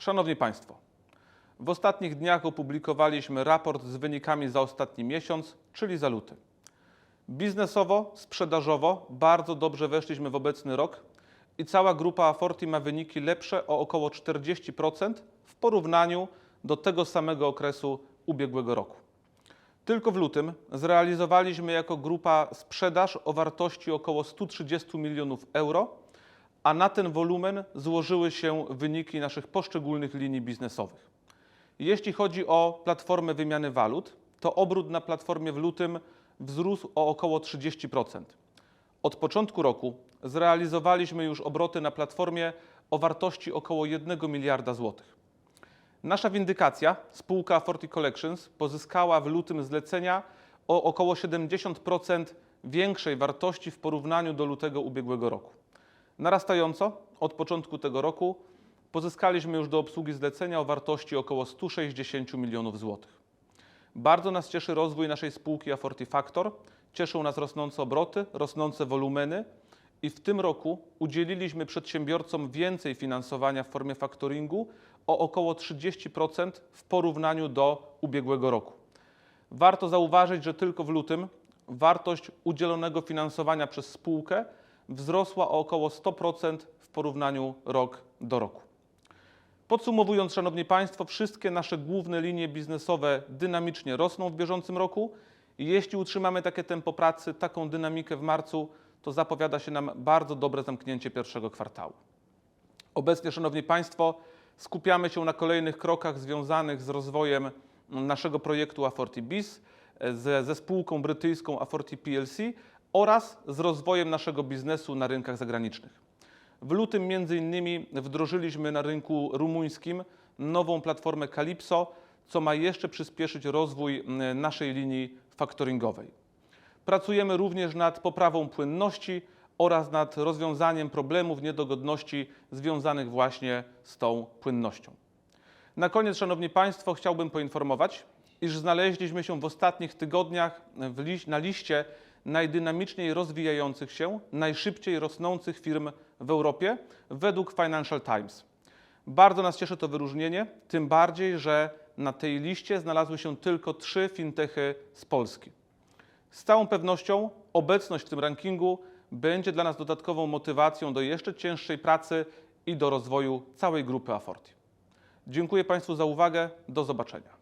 Szanowni Państwo, w ostatnich dniach opublikowaliśmy raport z wynikami za ostatni miesiąc, czyli za luty. Biznesowo, sprzedażowo bardzo dobrze weszliśmy w obecny rok i cała grupa Aforti ma wyniki lepsze o około 40% w porównaniu do tego samego okresu ubiegłego roku. Tylko w lutym zrealizowaliśmy jako grupa sprzedaż o wartości około 130 milionów euro, a na ten wolumen złożyły się wyniki naszych poszczególnych linii biznesowych. Jeśli chodzi o platformę wymiany walut, to obrót na platformie w lutym wzrósł o około 30%. Od początku roku zrealizowaliśmy już obroty na platformie o wartości około 1 miliarda złotych. Nasza windykacja, spółka Forti Collections, pozyskała w lutym zlecenia o około 70% większej wartości w porównaniu do lutego ubiegłego roku. Narastająco od początku tego roku pozyskaliśmy już do obsługi zlecenia o wartości około 160 milionów złotych. Bardzo nas cieszy rozwój naszej spółki Aforti Factor. Cieszą nas rosnące obroty, rosnące wolumeny i w tym roku udzieliliśmy przedsiębiorcom więcej finansowania w formie faktoringu o około 30% w porównaniu do ubiegłego roku. Warto zauważyć, że tylko w lutym wartość udzielonego finansowania przez spółkę wzrosła o około 100% w porównaniu rok do roku. Podsumowując, Szanowni Państwo, wszystkie nasze główne linie biznesowe dynamicznie rosną w bieżącym roku jeśli utrzymamy takie tempo pracy, taką dynamikę w marcu, to zapowiada się nam bardzo dobre zamknięcie pierwszego kwartału. Obecnie, Szanowni Państwo, skupiamy się na kolejnych krokach związanych z rozwojem naszego projektu Aforti Biz ze, spółką brytyjską Aforti PLC oraz z rozwojem naszego biznesu na rynkach zagranicznych. W lutym między innymi wdrożyliśmy na rynku rumuńskim nową platformę Calypso, co ma jeszcze przyspieszyć rozwój m, naszej linii faktoringowej. Pracujemy również nad poprawą płynności oraz nad rozwiązaniem problemów niedogodności związanych właśnie z tą płynnością. Na koniec, Szanowni Państwo, chciałbym poinformować, iż znaleźliśmy się w ostatnich tygodniach na liście najdynamiczniej rozwijających się, najszybciej rosnących firm w Europie według Financial Times. Bardzo nas cieszy to wyróżnienie, tym bardziej, że na tej liście znalazły się tylko trzy fintechy z Polski. Z całą pewnością obecność w tym rankingu będzie dla nas dodatkową motywacją do jeszcze cięższej pracy i do rozwoju całej grupy Aforti. Dziękuję Państwu za uwagę. Do zobaczenia.